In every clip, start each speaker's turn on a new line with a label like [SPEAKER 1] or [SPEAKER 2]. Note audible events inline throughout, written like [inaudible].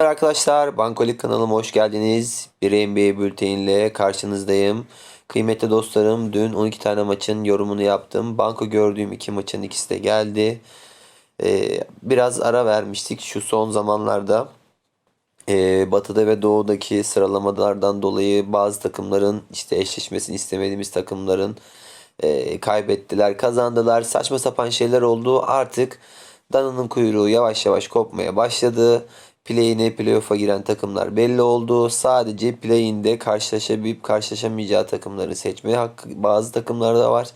[SPEAKER 1] Arkadaşlar Bankolik kanalıma hoş geldiniz. Bir NBA bülteniyle karşınızdayım. Kıymetli dostlarım dün 12 tane maçın yorumunu yaptım. Banko gördüğüm iki maçın ikisi de geldi. Ee, biraz ara vermiştik şu son zamanlarda. Ee, batı'da ve doğudaki sıralamalardan dolayı bazı takımların işte eşleşmesini istemediğimiz takımların e, kaybettiler, kazandılar. Saçma sapan şeyler oldu. Artık Dana'nın kuyruğu yavaş yavaş kopmaya başladı. Play'ine playoff'a giren takımlar belli oldu. Sadece play'inde karşılaşabilip karşılaşamayacağı takımları seçmeye hakkı bazı takımlarda var.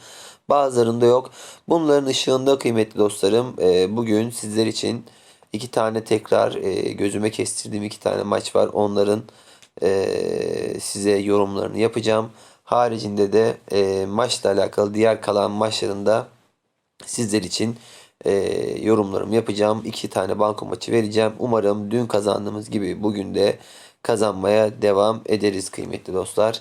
[SPEAKER 1] Bazılarında yok. Bunların ışığında kıymetli dostlarım e, bugün sizler için iki tane tekrar e, gözüme kestirdiğim iki tane maç var. Onların e, size yorumlarını yapacağım. Haricinde de maçla alakalı diğer kalan maçlarında sizler için e, yorumlarımı yapacağım. İki tane banko maçı vereceğim. Umarım dün kazandığımız gibi bugün de kazanmaya devam ederiz kıymetli dostlar.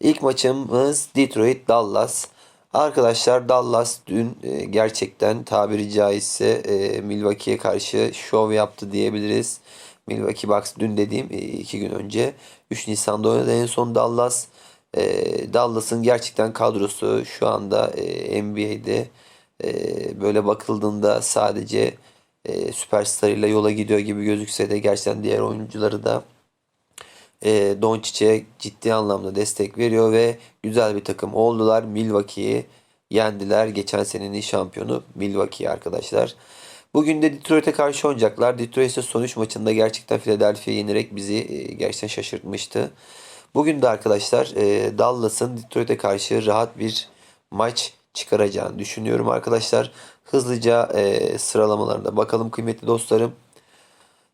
[SPEAKER 1] İlk maçımız Detroit Dallas. Arkadaşlar Dallas dün e, gerçekten tabiri caizse e, Milwaukee'ye karşı şov yaptı diyebiliriz. Milwaukee Bucks dün dediğim e, iki gün önce 3 Nisan'da oynadı en son Dallas. E, Dallas'ın gerçekten kadrosu şu anda e, NBA'de e, böyle bakıldığında sadece e, süperstarıyla yola gidiyor gibi gözükse de gerçekten diğer oyuncuları da e, Doncic'e ciddi anlamda destek veriyor ve güzel bir takım oldular. Milwaukee'yi yendiler. Geçen senenin şampiyonu Milwaukee arkadaşlar. Bugün de Detroit'e karşı oynayacaklar. Detroit ise son 3 maçında gerçekten Philadelphia'yı yenerek bizi e, gerçekten şaşırtmıştı. Bugün de arkadaşlar e, Dallas'ın Detroit'e karşı rahat bir maç çıkaracağını düşünüyorum arkadaşlar. Hızlıca e, sıralamalarına bakalım kıymetli dostlarım.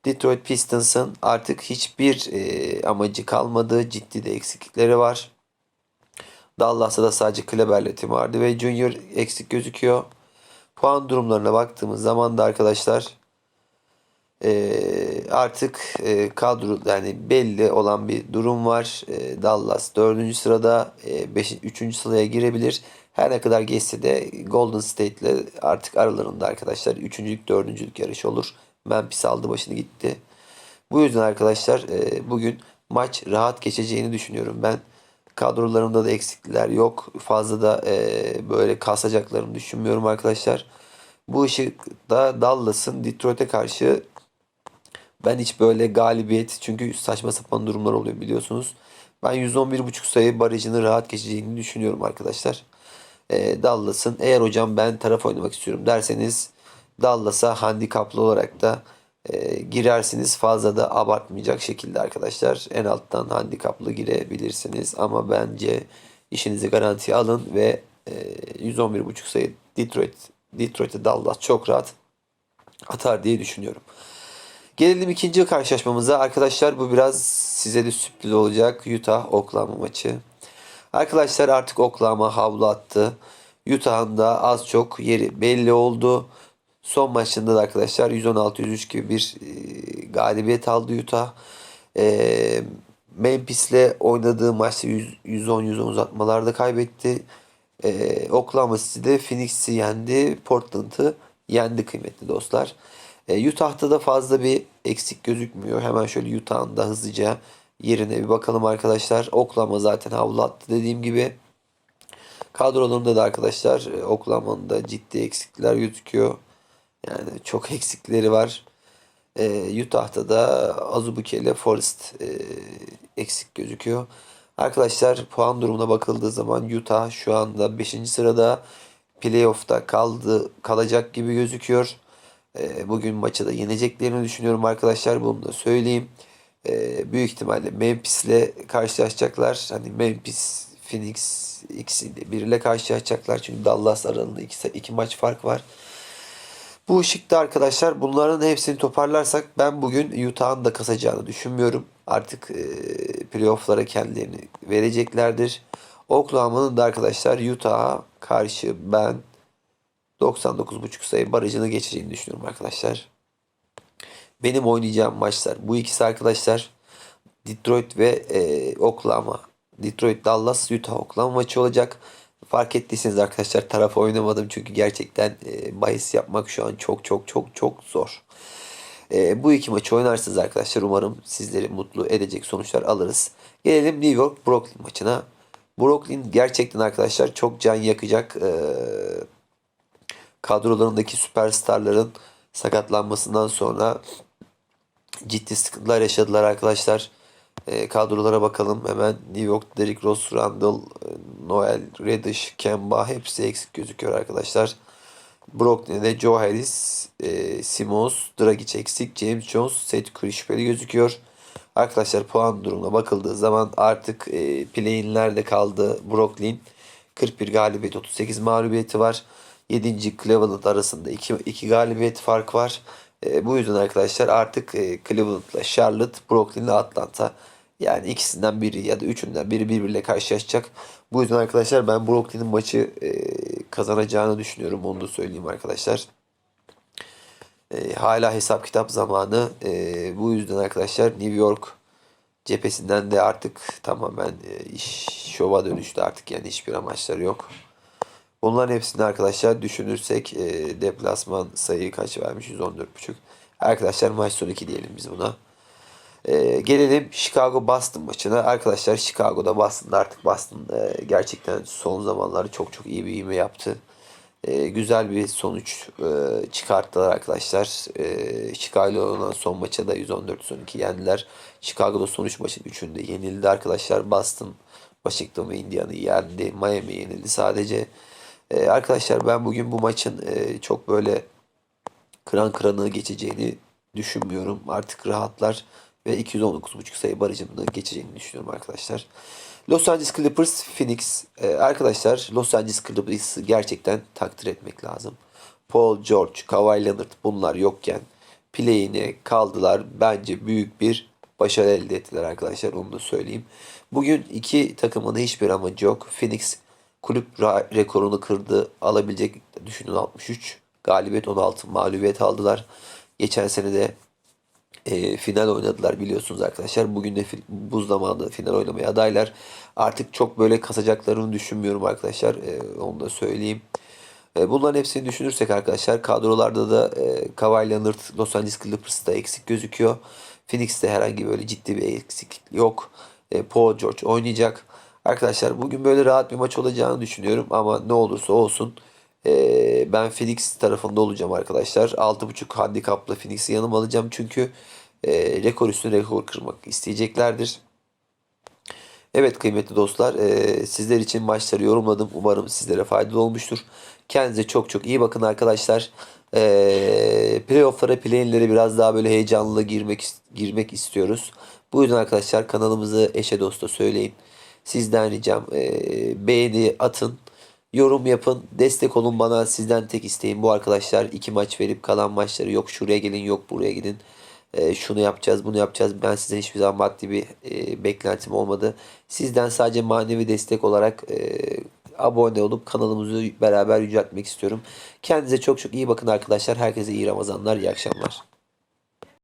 [SPEAKER 1] Detroit Pistons'ın artık hiçbir e, amacı kalmadı. Ciddi de eksiklikleri var. Dallas'ta da sadece Kleber'le vardı ve Junior eksik gözüküyor. Puan durumlarına baktığımız zaman da arkadaşlar e, artık e, kadro yani belli olan bir durum var. E, Dallas 4. sırada e, 5. 3. sıraya girebilir. Her ne kadar geçse de Golden State ile artık aralarında arkadaşlar 3. 4. yarış olur. Memphis aldı başını gitti. Bu yüzden arkadaşlar e, bugün maç rahat geçeceğini düşünüyorum ben. Kadrolarımda da eksiklikler yok. Fazla da e, böyle kasacaklarını düşünmüyorum arkadaşlar. Bu ışıkta Dallas'ın Detroit'e karşı ben hiç böyle galibiyet çünkü saçma sapan durumlar oluyor biliyorsunuz. Ben 111.5 sayı barajını rahat geçeceğini düşünüyorum arkadaşlar. E, Dallas'ın eğer hocam ben taraf oynamak istiyorum derseniz Dallas'a handikaplı olarak da e, girersiniz. Fazla da abartmayacak şekilde arkadaşlar. En alttan handikaplı girebilirsiniz. Ama bence işinizi garantiye alın ve e, 111.5 sayı Detroit Detroit'e Dallas çok rahat atar diye düşünüyorum. Gelelim ikinci karşılaşmamıza. Arkadaşlar bu biraz size de sürpriz olacak. Utah Oklahoma maçı. Arkadaşlar artık Oklahoma havlu attı. Utah'ın da az çok yeri belli oldu. Son maçında da arkadaşlar 116-103 gibi bir e, galibiyet aldı Utah. E, Memphis'le oynadığı maçta 110-110 uzatmalarda kaybetti. E, Oklahoma City'de Phoenix'i yendi. Portland'ı yendi kıymetli dostlar. E, Utah'ta da fazla bir eksik gözükmüyor. Hemen şöyle Utah'ın da hızlıca yerine bir bakalım arkadaşlar. Oklahoma zaten havlu attı dediğim gibi. Kadrolarında da arkadaşlar e, Oklahoma'nın ciddi eksikler gözüküyor. Yani çok [laughs] eksikleri var. E, Utah'ta da Azubuike ile Forrest e, eksik gözüküyor. Arkadaşlar puan durumuna bakıldığı zaman Utah şu anda 5. sırada playoff'ta kaldı kalacak gibi gözüküyor. E, bugün maçı da yeneceklerini düşünüyorum arkadaşlar. Bunu da söyleyeyim. E, büyük ihtimalle Memphis'le karşılaşacaklar. Hani Memphis, Phoenix ikisi biriyle karşılaşacaklar. Çünkü Dallas arasında iki, iki maç fark var. Bu ışıkta arkadaşlar bunların hepsini toparlarsak ben bugün Utah'ın da kasacağını düşünmüyorum. Artık e, playoff'lara kendilerini vereceklerdir. Oklahoma'nın da arkadaşlar Utah'a karşı ben 99.5 sayı barajını geçeceğini düşünüyorum arkadaşlar. Benim oynayacağım maçlar bu ikisi arkadaşlar. Detroit ve e, Oklahoma. Detroit, Dallas, Utah, Oklahoma maçı olacak. Fark ettiyseniz arkadaşlar taraf oynamadım çünkü gerçekten e, bahis yapmak şu an çok çok çok çok zor. E, bu iki maçı oynarsınız arkadaşlar. Umarım sizleri mutlu edecek sonuçlar alırız. Gelelim New York Brooklyn maçına. Brooklyn gerçekten arkadaşlar çok can yakacak. E, kadrolarındaki süperstarların sakatlanmasından sonra ciddi sıkıntılar yaşadılar arkadaşlar. E, kadrolara bakalım hemen. New York, Derrick Rose, Randall, e, Noel, Reddish, Kemba hepsi eksik gözüküyor arkadaşlar. Brooklyn'de Joe Harris, e, Simons, Dragic eksik, James Jones, Seth Curry şüpheli gözüküyor. Arkadaşlar puan durumuna bakıldığı zaman artık e, play-in'lerde kaldı Brooklyn. 41 galibiyet 38 mağlubiyeti var. 7. Cleveland arasında 2, 2 galibiyet fark var. E, bu yüzden arkadaşlar artık e, Cleveland'la Charlotte, Brooklyn'le Atlanta yani ikisinden biri ya da üçünden biri birbiriyle karşılaşacak. Bu yüzden arkadaşlar ben Brooklyn'in maçı e, kazanacağını düşünüyorum. Onu da söyleyeyim arkadaşlar. E, hala hesap kitap zamanı. E, bu yüzden arkadaşlar New York cephesinden de artık tamamen e, iş şova dönüştü artık yani hiçbir amaçları yok. Bunların hepsini arkadaşlar düşünürsek e, deplasman sayıyı kaç vermiş? 114.5. Arkadaşlar maç sonu 2 diyelim biz buna. E, gelelim Chicago Boston maçına. Arkadaşlar Chicago'da Boston'da artık Boston e, gerçekten son zamanlarda çok çok iyi bir ivme yaptı. E, güzel bir sonuç e, çıkarttılar arkadaşlar. E, Chicago olan son maça da 114-112 yendiler. Chicago'da sonuç maçın 3'ünde yenildi arkadaşlar. Boston, Washington ve Indiana'yı yendi. Miami yenildi sadece. E, arkadaşlar ben bugün bu maçın e, çok böyle kıran kıranı geçeceğini düşünmüyorum. Artık rahatlar ve 219.5 sayı barajını geçeceğini düşünüyorum arkadaşlar. Los Angeles Clippers, Phoenix. Ee, arkadaşlar Los Angeles Clippers'ı gerçekten takdir etmek lazım. Paul George, Kawhi Leonard bunlar yokken play'ine kaldılar. Bence büyük bir başarı elde ettiler arkadaşlar onu da söyleyeyim. Bugün iki takımın hiçbir amacı yok. Phoenix kulüp rekorunu kırdı. Alabilecek düşünün 63. Galibiyet 16 mağlubiyet aldılar. Geçen sene de e, final oynadılar biliyorsunuz arkadaşlar. Bugün de bu zamanda final oynamaya adaylar. Artık çok böyle kasacaklarını düşünmüyorum arkadaşlar. E, onu da söyleyeyim. E, bunların hepsini düşünürsek arkadaşlar kadrolarda da e, Kawhi Leonard Los Angeles Clippers'ta eksik gözüküyor. Phoenix'te herhangi böyle ciddi bir eksiklik yok. E, Paul George oynayacak. Arkadaşlar bugün böyle rahat bir maç olacağını düşünüyorum ama ne olursa olsun ben Phoenix tarafında olacağım arkadaşlar. 6.5 handikapla Phoenix'i yanıma alacağım çünkü e, rekor üstüne rekor kırmak isteyeceklerdir. Evet kıymetli dostlar sizler için maçları yorumladım. Umarım sizlere faydalı olmuştur. Kendinize çok çok iyi bakın arkadaşlar. E, playoff'lara, play-in'lere biraz daha böyle heyecanlı girmek girmek istiyoruz. Bu yüzden arkadaşlar kanalımızı eşe dosta söyleyin. Sizden ricam e, beğeni atın. Yorum yapın. Destek olun bana. Sizden tek isteğim bu arkadaşlar. iki maç verip kalan maçları yok şuraya gelin yok buraya gidin. E, şunu yapacağız bunu yapacağız. Ben sizden hiçbir zaman maddi bir e, beklentim olmadı. Sizden sadece manevi destek olarak e, abone olup kanalımızı beraber yüceltmek istiyorum. Kendinize çok çok iyi bakın arkadaşlar. Herkese iyi Ramazanlar, iyi akşamlar.